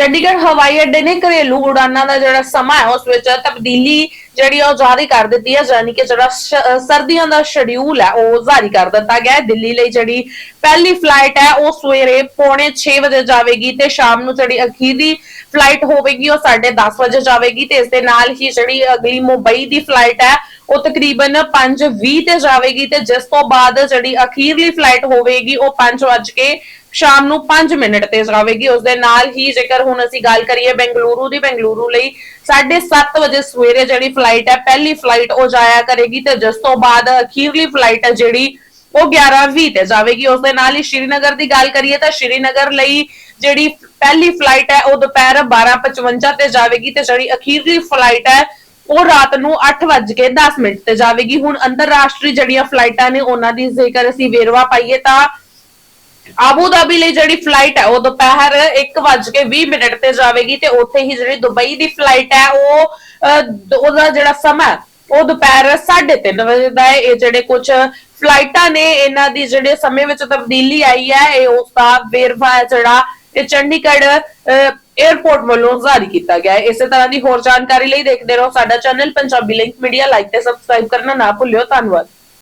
ਚੰਡੀਗੜ੍ਹ ਹਵਾਈ ਅੱਡੇ ਨੇ ਘਰੇਲੂ ਉਡਾਨਾਂ ਦਾ ਜਿਹੜਾ ਸਮਾਂ ਹੈ, ਉਸ ਵਿੱਚ ਤਬਦੀਲੀ ਜਿਹੜੀ ਆ ਉਹ ਜਾਰੀ ਕਰ ਦਿੱਤੀ ਹੈ ਯਾਨੀ ਕਿ ਜਿਹੜਾ ਸਰਦੀਆਂ ਦਾ ਸ਼ਡਿਊਲ ਹੈ, ਉਹ ਜਾਰੀ ਕਰ ਦਿੱਤਾ ਗਿਆ ਹੈ। ਦਿੱਲੀ ਲਈ ਜਿਹੜੀ ਪਹਿਲੀ ਫਲਾਈਟ ਹੈ, ਉਹ ਸਵੇਰੇ ਪੌਣੇ 6 ਵਜੇ ਜਾਵੇਗੀ ਤੇ ਸ਼ਾਮ ਨੂੰ ਜਿਹੜੀ ਅਖੀਰੀ ਫਲਾਈਟ ਹੋਵੇਗੀ, ਉਹ 10:30 ਵਜੇ ਜਾਵੇਗੀ ਤੇ ਇਸ ਦੇ ਨਾਲ ਹੀ ਜਿਹੜੀ ਅਗਲੀ ਮੁੰਬਈ ਦੀ ਫਲਾਈਟ ਹੈ, ਉਹ ਤਕਰੀਬਨ 5:20 ਤੇ ਜਾਵੇਗੀ ਤੇ ਜਿਸ ਤੋਂ ਬਾਅਦ ਜਿਹੜੀ ਅਖੀਰਲੀ ਫਲਾਈਟ ਹੋਵੇਗੀ, ਉਹ 5 ਵਜੇ ਕੇ ਸ਼ਾਮ ਨੂੰ 5 ਮਿੰਟ ਤੇ ਜਾਵੇਗੀ। ਉਸ ਦੇ ਨਾਲ ਹੀ ਜੇਕਰ ਹੁਣ ਅਸੀਂ ਗੱਲ ਕਰੀਏ ਬੈਂਗਲੁਰੂ ਦੀ, ਬੈਂਗਲੁਰੂ ਲਈ 7:30 ਵਜੇ ਸਵੇਰੇ ਜਿਹੜੀ ਫਲਾਈਟ ਹੈ, ਪਹਿਲੀ ਫਲਾਈਟ ਉਹ ਜਾਇਆ ਕਰੇਗੀ ਤੇ ਜਿਸ ਤੋਂ ਬਾਅਦ ਅਖੀਰਲੀ ਫਲਾਈਟ ਹੈ ਜਿਹੜੀ ਉਹ 11:20 ਤੇ ਜਾਵੇਗੀ। ਉਸ ਦੇ ਨਾਲ ਹੀ ਸ਼੍ਰੀਨਗਰ ਦੀ ਗੱਲ ਕਰੀਏ ਤਾਂ ਸ਼੍ਰੀਨਗਰ ਲਈ ਜਿਹੜੀ ਪਹਿਲੀ ਫਲਾਈਟ ਹੈ ਉਹ ਦੁਪਹਿਰ 12:55 ਤੇ ਜਾਵੇਗੀ ਤੇ ਜਿਹੜੀ ਅਖੀਰਲੀ ਫਲਾਈਟ ਹੈ ਉਹ ਰਾਤ ਨੂੰ 8:10 ਮਿੰਟ ਤੇ ਜਾਵੇਗੀ। ਹੁਣ ਅੰਤਰਰਾਸ਼ਟਰੀ ਜਿਹੜੀਆਂ ਫਲਾਈਟਾਂ ਨੇ ਉਹਨਾਂ ਦੀ ਜੇਕਰ ਅਸੀਂ ਵੇਰਵਾ ਪਾਈਏ ਤਾਂ ਆਬੂ ਧਾਬੀ ਲਈ ਜਿਹੜੀ ਫਲਾਈਟ ਹੈ ਉਹ ਦੁਪਹਿਰ 1:20 ਮਿੰਟ ਤੇ ਜਾਵੇਗੀ ਤੇ ਉੱਥੇ ਹੀ ਜਿਹੜੀ ਦੁਬਈ ਦੀ ਫਲਾਈਟ ਹੈ ਉਹ ਅਹ, ਉਹਦਾ ਜਿਹੜਾ ਸਮਾਂ ਉਹ ਦੁਪਹਿਰ 3:30 ਵਜੇ ਦਾ ਹੈ। ਇਹ ਜਿਹੜੇ ਕੁਝ ਫਲਾਈਟਾਂ ਨੇ ਇਹਨਾਂ ਦੀ ਜਿਹੜੇ ਸਮੇਂ ਵਿੱਚ ਤਬਦੀਲੀ ਆਈ ਹੈ, ਇਹ ਉਸ ਦਾ ਵੇਰਵਾ ਹੈ ਜਿਹੜਾ ਇਹ ਚੰਡੀਗੜ੍ਹ 에ਅਰਪੋਰਟ ਵੱਲੋਂ ਜਾਰੀ ਕੀਤਾ ਗਿਆ ਹੈ। ਇਸੇ ਤਰ੍ਹਾਂ ਦੀ ਹੋਰ ਜਾਣਕਾਰੀ ਲਈ ਦੇਖਦੇ ਰਹੋ ਸਾਡਾ channel Punjabi link media like ਤੇ ਸਬਸਕ੍ਰਾਈਬ ਕਰਨਾ ਨਾ ਭੁੱਲਿਓ। ਧੰਨਵਾਦ।